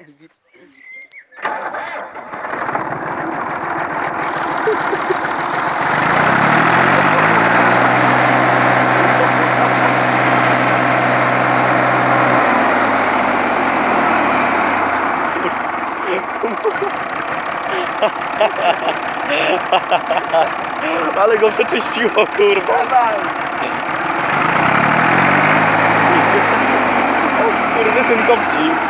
Ale go przeczyściło, kurwa. Skurwysyn kopci.